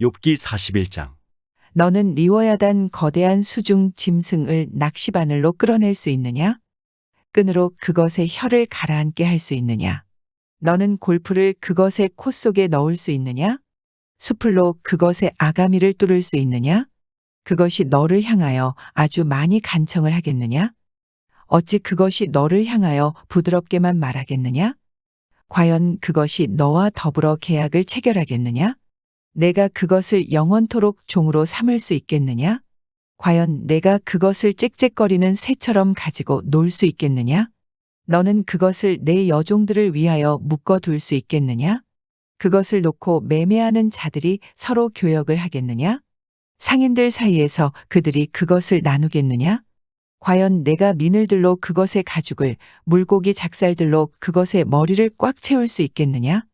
욥기 41장. 너는 리워야단 거대한 수중 짐승을 낚시바늘로 끌어낼 수 있느냐? 끈으로 그것의 혀를 가라앉게 할 수 있느냐? 너는 골프를 그것의 코 속에 넣을 수 있느냐? 수풀로 그것의 아가미를 뚫을 수 있느냐? 그것이 너를 향하여 아주 많이 간청을 하겠느냐? 어찌 그것이 너를 향하여 부드럽게만 말하겠느냐? 과연 그것이 너와 더불어 계약을 체결하겠느냐? 내가 그것을 영원토록 종으로 삼을 수 있겠느냐? 과연 내가 그것을 짹짹거리는 새처럼 가지고 놀 수 있겠느냐? 너는 그것을 내 여종들을 위하여 묶어둘 수 있겠느냐? 그것을 놓고 매매하는 자들이 서로 교역을 하겠느냐? 상인들 사이에서 그들이 그것을 나누겠느냐? 과연 내가 미늘들로 그것의 가죽을 물고기 작살들로 그것의 머리를 꽉 채울 수 있겠느냐?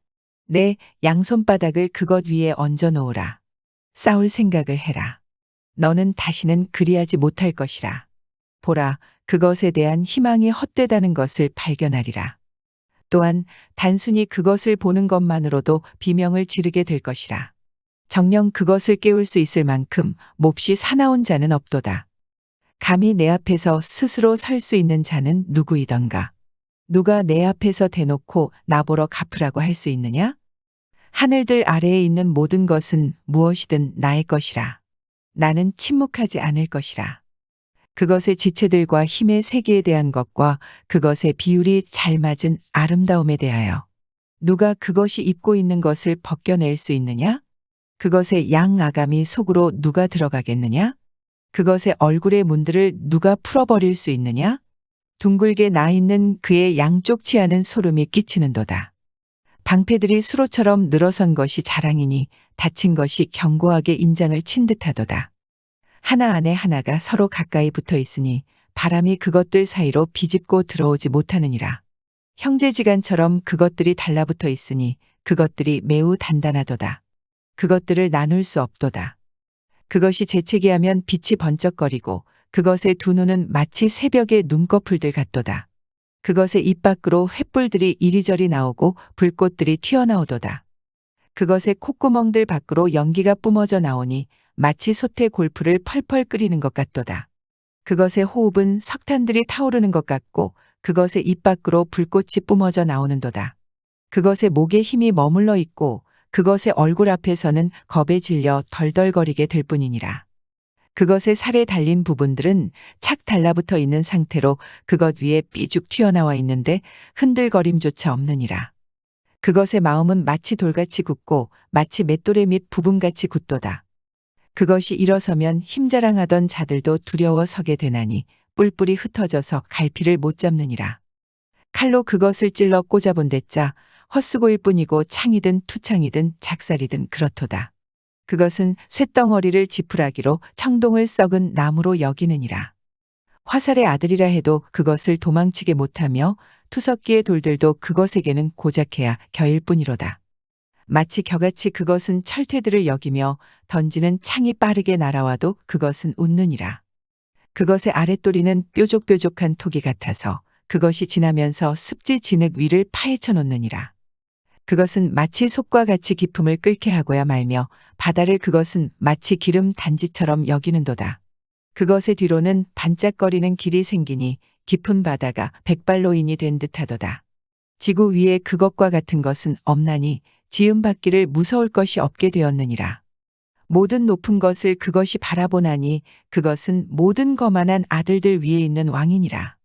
내 양손바닥을 그것 위에 얹어 놓으라. 싸울 생각을 해라. 너는 다시는 그리하지 못할 것이라. 보라, 그것에 대한 희망이 헛되다는 것을 발견하리라. 또한 단순히 그것을 보는 것만으로도 비명을 지르게 될 것이라. 정령 그것을 깨울 수 있을 만큼 몹시 사나운 자는 없도다. 감히 내 앞에서 스스로 설 수 있는 자는 누구이던가. 누가 내 앞에서 대놓고 나보러 갚으라고 할 수 있느냐? 하늘들 아래에 있는 모든 것은 무엇이든 나의 것이라. 나는 침묵하지 않을 것이라. 그것의 지체들과 힘의 세계에 대한 것과 그것의 비율이 잘 맞은 아름다움에 대하여 누가 그것이 입고 있는 것을 벗겨낼 수 있느냐? 그것의 양 아감이 속으로 누가 들어가겠느냐? 그것의 얼굴의 문들을 누가 풀어버릴 수 있느냐? 둥글게 나 있는 그의 양쪽 치아는 소름이 끼치는도다. 방패들이 수로처럼 늘어선 것이 자랑이니 다친 것이 견고하게 인장을 친 듯하도다. 하나 안에 하나가 서로 가까이 붙어 있으니 바람이 그것들 사이로 비집고 들어오지 못하느니라. 형제지간처럼 그것들이 달라붙어 있으니 그것들이 매우 단단하도다. 그것들을 나눌 수 없도다. 그것이 재채기하면 빛이 번쩍거리고 그것의 두 눈은 마치 새벽의 눈꺼풀들 같도다. 그것의 입 밖으로 횃불들이 이리저리 나오고 불꽃들이 튀어나오도다. 그것의 콧구멍들 밖으로 연기가 뿜어져 나오니 마치 솥에 골프를 펄펄 끓이는 것 같도다. 그것의 호흡은 석탄들이 타오르는 것 같고 그것의 입 밖으로 불꽃이 뿜어져 나오는도다. 그것의 목에 힘이 머물러 있고 그것의 얼굴 앞에서는 겁에 질려 덜덜거리게 될 뿐이니라. 그것의 살에 달린 부분들은 착 달라붙어 있는 상태로 그것 위에 삐죽 튀어나와 있는데 흔들거림조차 없느니라. 그것의 마음은 마치 돌같이 굳고 마치 맷돌의 밑 부분같이 굳도다. 그것이 일어서면 힘자랑하던 자들도 두려워 서게 되나니 뿔뿔이 흩어져서 갈피를 못 잡느니라. 칼로 그것을 찔러 꽂아본 데짜 헛수고일 뿐이고 창이든 투창이든 작살이든 그렇도다. 그것은 쇳덩어리를 지푸라기로 청동을 썩은 나무로 여기느니라. 화살의 아들이라 해도 그것을 도망치게 못하며 투석기의 돌들도 그것에게는 고작해야 겨일 뿐이로다. 마치 겨같이 그것은 철퇴들을 여기며 던지는 창이 빠르게 날아와도 그것은 웃느니라. 그것의 아랫도리는 뾰족뾰족한 토기 같아서 그것이 지나면서 습지 진흙 위를 파헤쳐 놓느니라. 그것은 마치 속과 같이 기품을 끓게 하고야 말며 바다를 그것은 마치 기름 단지처럼 여기는도다. 그것의 뒤로는 반짝거리는 길이 생기니 깊은 바다가 백발로인이 된 듯하도다. 지구 위에 그것과 같은 것은 없나니 지음받기를 무서울 것이 없게 되었느니라. 모든 높은 것을 그것이 바라보나니 그것은 모든 거만한 아들들 위에 있는 왕이니라.